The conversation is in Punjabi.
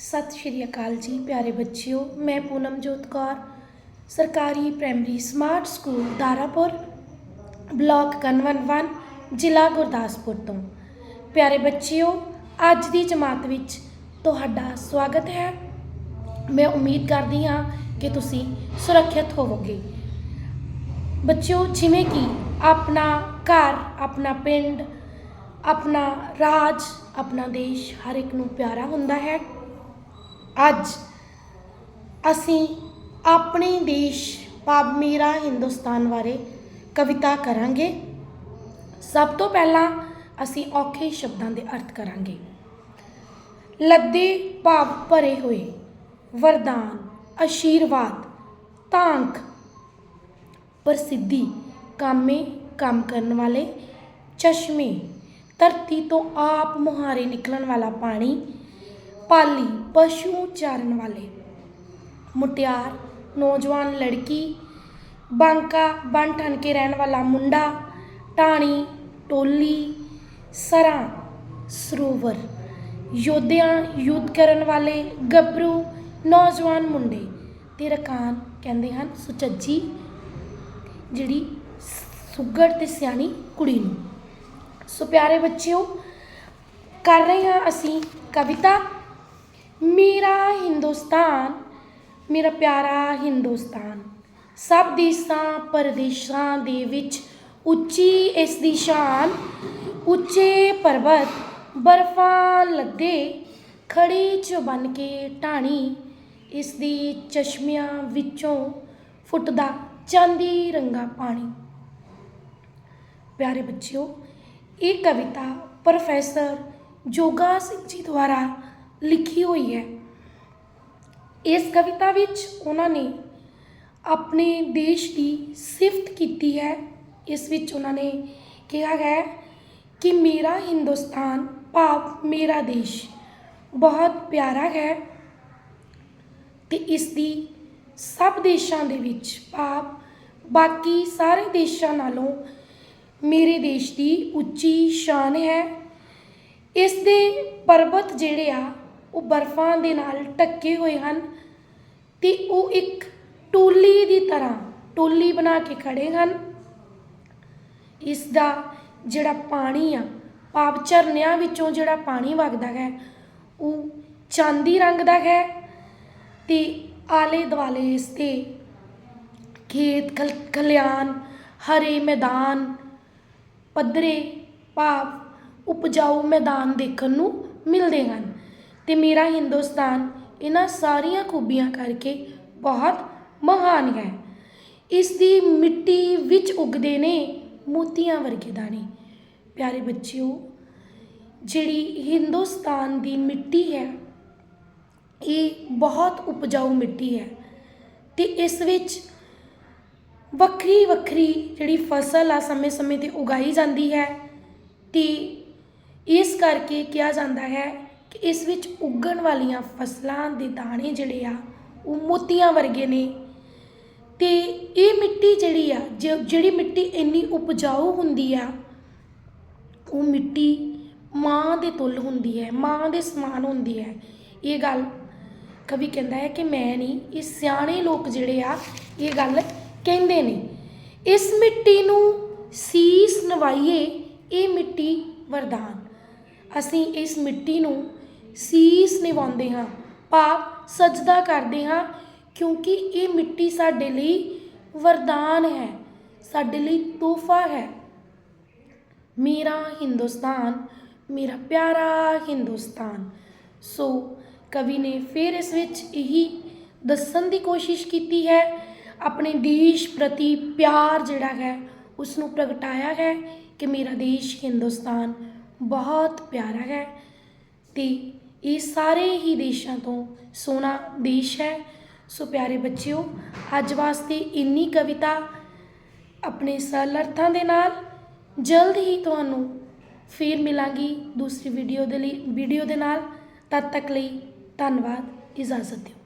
ਸਤਿ ਸ਼੍ਰੀ ਅਕਾਲ ਜੀ, ਪਿਆਰੇ ਬੱਚਿਓ, ਮੈਂ ਪੂਨਮਜੋਤ ਕੌਰ, ਸਰਕਾਰੀ primary smart school Darapur block ਕਨਵਨਵਨ ਜ਼ਿਲ੍ਹਾ ਗੁਰਦਾਸਪੁਰ ਤੋਂ। ਪਿਆਰੇ ਬੱਚਿਓ, ਅੱਜ ਦੀ ਜਮਾਤ ਵਿੱਚ ਤੁਹਾਡਾ ਸਵਾਗਤ ਹੈ। ਮੈਂ ਉਮੀਦ ਕਰਦੀ ਹਾਂ ਕਿ ਤੁਸੀਂ ਸੁਰੱਖਿਅਤ ਹੋਵੋਗੇ। ਬੱਚਿਓ, ਜਿਵੇਂ ਕਿ ਆਪਣਾ ਘਰ, ਆਪਣਾ ਪਿੰਡ, ਆਪਣਾ ਰਾਜ, ਆਪਣਾ ਦੇਸ਼ ਹਰ ਇੱਕ ਨੂੰ ਪਿਆਰਾ ਹੁੰਦਾ ਹੈ। ਅੱਜ ਅਸੀਂ ਆਪਣੇ ਦੇਸ਼ ਭਾਵ ਮੇਰਾ ਹਿੰਦੁਸਤਾਨ ਬਾਰੇ ਕਵਿਤਾ ਕਰਾਂਗੇ। ਸਭ ਤੋਂ ਪਹਿਲਾਂ ਅਸੀਂ ਔਖੇ ਸ਼ਬਦਾਂ ਦੇ ਅਰਥ ਕਰਾਂਗੇ। ਲੱਦੇ ਭਾਵ ਭਰੇ ਹੋਏ, ਵਰਦਾਨ ਆਸ਼ੀਰਵਾਦ ਤਾਂਕ ਪ੍ਰਸਿੱਧੀ, ਕਾਮੇ ਕੰਮ ਕਰਨ ਵਾਲੇ, ਚਸ਼ਮੇ, ਧਰਤੀ ਤੋਂ ਆਪ ਮੁਹਾਰੇ ਨਿਕਲਣ ਵਾਲਾ ਪਾਣੀ ਪਾਲੀ ਪਸ਼ੂ ਚਾਰਨ ਵਾਲੇ। ਮੁਟਿਆਰ, ਨੌਜਵਾਨ ਲੜਕੀ, ਬਾਂਕਾ ਬਣ ਠਣ ਕੇ ਰਹਿਣ ਵਾਲਾ ਮੁੰਡਾ ਟਾਣੀ ਟੋਲੀ, ਸਰਾਂ, ਸਰੋਵਰ। ਯੋਧਿਆਂ ਯੁੱਧ ਕਰਨ ਵਾਲੇ ਗੱਭਰੂ ਨੌਜਵਾਨ ਮੁੰਡੇ ਤੇ ਰਕਾਨ ਕਹਿੰਦੇ ਹਨ ਸੁਚੱਜੀ, ਜਿਹੜੀ ਸੁੱਗੜ ਤੇ ਸਿਆਣੀ ਕੁੜੀ ਨੂੰ। ਸੋ ਪਿਆਰੇ ਬੱਚਿਓ, ਕਰ ਰਹੇ ਹਾਂ ਅਸੀਂ ਕਵਿਤਾ। ਮੇਰਾ ਹਿੰਦੁਸਤਾਨ, ਮੇਰਾ ਪਿਆਰਾ ਹਿੰਦੁਸਤਾਨ, ਸਭ ਦੇਸ਼ਾਂ ਪਰਦੇਸ਼ਾਂ ਦੇ ਵਿੱਚ ਉੱਚੀ ਇਸ ਦੀ ਸ਼ਾਨ, ਉੱਚੇ ਪਰਬਤ ਬਰਫਾਂ ਲੱਦੇ ਖੜੀ ਚ ਬਨ ਕੇ ਢਾਣੀ ਇਸ ਦੀ ਚਸ਼ਮਿਆਂ ਵਿੱਚੋਂ ਫੁੱਟਦਾ ਚਾਂਦੀ ਰੰਗਾ ਪਾਣੀ। ਪਿਆਰੇ ਬੱਚਿਓ, ਇਹ ਕਵਿਤਾ ਪ੍ਰੋਫੈਸਰ ਜੋਗਾ ਸਿੰਘ ਜੀ ਦੁਆਰਾ ਲਿਖੀ ਹੋਈ ਹੈ। ਇਸ ਕਵਿਤਾ ਵਿੱਚ ਉਹਨਾਂ ਨੇ ਆਪਣੇ ਦੇਸ਼ ਦੀ ਸਿਫਤ ਕੀਤੀ ਹੈ। ਇਸ ਵਿੱਚ ਉਹਨਾਂ ਨੇ ਕਿਹਾ ਹੈ ਕਿ ਮੇਰਾ ਹਿੰਦੁਸਤਾਨ ਭਾਵ ਮੇਰਾ ਦੇਸ਼ ਬਹੁਤ ਪਿਆਰਾ ਹੈ ਤੇ ਇਸ ਦੀ ਸਭ ਦੇਸ਼ਾਂ ਦੇ ਵਿੱਚ ਭਾਵ ਬਾਕੀ ਸਾਰੇ ਦੇਸ਼ਾਂ ਨਾਲੋਂ ਮੇਰੇ ਦੇਸ਼ ਦੀ ਉੱਚੀ ਸ਼ਾਨ ਹੈ। ਇਸ ਦੇ ਪਰਬਤ ਜਿਹੜੇ ਆ ਉਹ ਬਰਫ਼ਾਂ ਦੇ ਨਾਲ ਢੱਕੇ ਹੋਏ ਹਨ ਤੇ ਉਹ ਇੱਕ ਟੋਲੀ ਦੀ ਤਰ੍ਹਾਂ ਟੋਲੀ ਬਣਾ ਕੇ ਖੜੇ ਹਨ। ਇਸ ਦਾ ਜਿਹੜਾ ਪਾਣੀ ਆ ਭਾਵ ਝਰਨਿਆਂ ਵਿੱਚੋਂ ਜਿਹੜਾ ਪਾਣੀ ਵਗਦਾ ਹੈ, ਉਹ ਚਾਂਦੀ ਰੰਗ ਦਾ ਹੈ ਤੇ ਆਲੇ ਦੁਆਲੇ ਇਸ 'ਤੇ ਖੇਤ ਖਲ ਖਲਿਆਣ ਹਰੇ ਮੈਦਾਨ, ਪੱਧਰੇ ਭਾਵ ਉਪਜਾਊ ਮੈਦਾਨ ਦੇਖਣ ਨੂੰ ਮਿਲਦੇ ਹਨ। ਅਤੇ ਮੇਰਾ ਹਿੰਦੁਸਤਾਨ ਇਹਨਾਂ ਸਾਰੀਆਂ ਖੂਬੀਆਂ ਕਰਕੇ ਬਹੁਤ ਮਹਾਨ ਹੈ। ਇਸ ਦੀ ਮਿੱਟੀ ਵਿੱਚ ਉੱਗਦੇ ਨੇ ਮੋਤੀਆਂ ਵਰਗੇ ਦਾਣੇ। ਪਿਆਰੇ ਬੱਚਿਓ, ਜਿਹੜੀ ਹਿੰਦੁਸਤਾਨ ਦੀ ਮਿੱਟੀ ਹੈ, ਇਹ ਬਹੁਤ ਉਪਜਾਊ ਮਿੱਟੀ ਹੈ ਅਤੇ ਇਸ ਵਿੱਚ ਵੱਖਰੀ ਵੱਖਰੀ ਜਿਹੜੀ ਫਸਲ ਆ ਸਮੇਂ-ਸਮੇਂ ਤੇ ਉਗਾਈ ਜਾਂਦੀ ਹੈ ਤੇ ਇਸ ਕਰਕੇ ਕਿਹਾ ਜਾਂਦਾ ਹੈ ਕਿ ਇਸ ਵਿੱਚ ਉੱਗਣ ਵਾਲੀਆਂ ਫਸਲਾਂ ਦੇ ਦਾਣੇ ਜਿਹੜੇ ਆ, ਉਹ ਮੋਤੀਆਂ ਵਰਗੇ ਨੇ। ਤੇ ਇਹ ਮਿੱਟੀ ਜਿਹੜੀ ਆ, ਜ- ਜਿਹੜੀ ਮਿੱਟੀ ਇੰਨੀ ਉਪਜਾਊ ਹੁੰਦੀ ਆ, ਉਹ ਮਿੱਟੀ ਮਾਂ ਦੇ ਤੁਲ ਹੁੰਦੀ ਹੈ, ਮਾਂ ਦੇ ਸਮਾਨ ਹੁੰਦੀ ਹੈ। ਇਹ ਗੱਲ ਕਵੀ ਕਹਿੰਦਾ ਹੈ ਕਿ ਮੈਂ ਨਹੀਂ, ਇਹ ਸਿਆਣੇ ਲੋਕ ਜਿਹੜੇ ਆ, ਇਹ ਗੱਲ ਕਹਿੰਦੇ ਨੇ। ਇਸ ਮਿੱਟੀ ਨੂੰ ਸੀਸ ਨਵਾਈਏ, ਇਹ ਮਿੱਟੀ ਵਰਦਾਨ। ਅਸੀਂ ਇਸ ਮਿੱਟੀ ਨੂੰ ਸੀਸ ਨਿਵਾਉਂਦੇ ਹਾਂ ਭਾਵ ਸਜਦਾ ਕਰਦੇ ਹਾਂ, ਕਿਉਂਕਿ ਇਹ ਮਿੱਟੀ ਸਾਡੇ ਲਈ ਵਰਦਾਨ ਹੈ, ਸਾਡੇ ਲਈ ਤੋਹਫਾ ਹੈ। ਮੇਰਾ ਹਿੰਦੁਸਤਾਨ, ਮੇਰਾ ਪਿਆਰਾ ਹਿੰਦੁਸਤਾਨ। ਸੋ ਕਵੀ ਨੇ ਫਿਰ ਇਸ ਵਿੱਚ ਇਹੀ ਦੱਸਣ ਦੀ ਕੋਸ਼ਿਸ਼ ਕੀਤੀ ਹੈ, ਆਪਣੇ ਦੇਸ਼ ਪ੍ਰਤੀ ਪਿਆਰ ਜਿਹੜਾ ਹੈ ਉਸ ਨੂੰ ਪ੍ਰਗਟਾਇਆ ਹੈ ਕਿ ਮੇਰਾ ਦੇਸ਼ ਹਿੰਦੁਸਤਾਨ ਬਹੁਤ ਪਿਆਰਾ ਹੈ ਤੇ ਇਹ ਸਾਰੇ ਹੀ ਦੇਸ਼ਾਂ ਤੋਂ ਸੋਹਣਾ ਦੇਸ਼ ਹੈ। ਸੋ ਪਿਆਰੇ ਬੱਚਿਓ, ਅੱਜ ਵਾਸਤੇ ਇੰਨੀ ਕਵਿਤਾ ਆਪਣੇ ਸਰਲ ਅਰਥਾਂ ਦੇ ਨਾਲ ਜਲਦ ਹੀ ਤੁਹਾਨੂੰ ਫਿਰ ਮਿਲਾਂਗੀ ਦੂਸਰੀ ਵੀਡੀਓ ਦੇ ਲਈ ਵੀਡੀਓ ਦੇ ਨਾਲ। ਤਦ ਤੱਕ ਲਈ ਧੰਨਵਾਦ। ਇਜਾਜ਼ਤ ਦਿਓ।